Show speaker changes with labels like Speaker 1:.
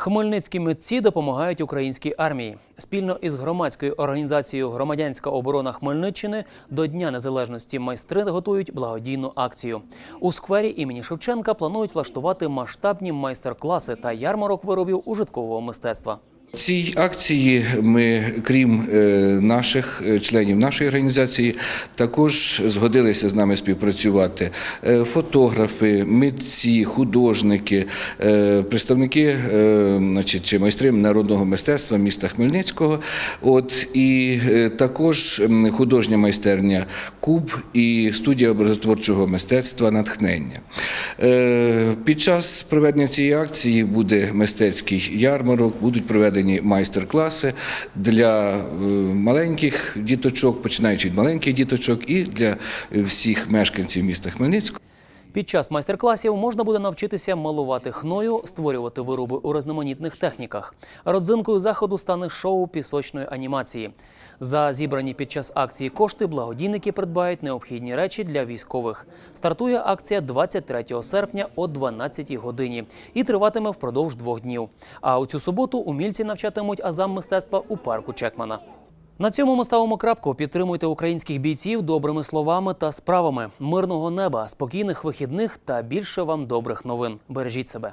Speaker 1: Хмельницькі митці допомагають українській армії. Спільно із громадською організацією Громадянська оборона Хмельниччини до Дня Незалежності майстри готують благодійну акцію. У сквері імені Шевченка планують влаштувати масштабні майстер-класи та ярмарок виробів ужиткового мистецтва.
Speaker 2: Цій акції ми, крім е, наших е, членів нашої організації, також згодилися з нами співпрацювати е, фотографи, митці, художники, представники значить, чи майстри народного мистецтва міста Хмельницького. От і також художня майстерня Куб і студія образотворчого мистецтва Натхнення. Під час проведення цієї акції буде мистецький ярмарок, будуть проведені майстер-класи для е, маленьких діточок, починаючи від маленьких діточок, і для е, всіх мешканців міста Хмельницького.
Speaker 1: Під час майстер-класів можна буде навчитися малувати хною, створювати вироби у різноманітних техніках. Родзинкою заходу стане шоу пісочної анімації. За зібрані під час акції кошти благодійники придбають необхідні речі для військових. Стартує акція 23 серпня о 12 годині і триватиме впродовж двох днів. А у цю суботу умільці навчатимуть азам мистецтва у парку Чекмана. На цьому ми ставимо крапку. Підтримуйте українських бійців добрими словами та справами. Мирного неба, спокійних вихідних та більше вам добрих новин. Бережіть себе.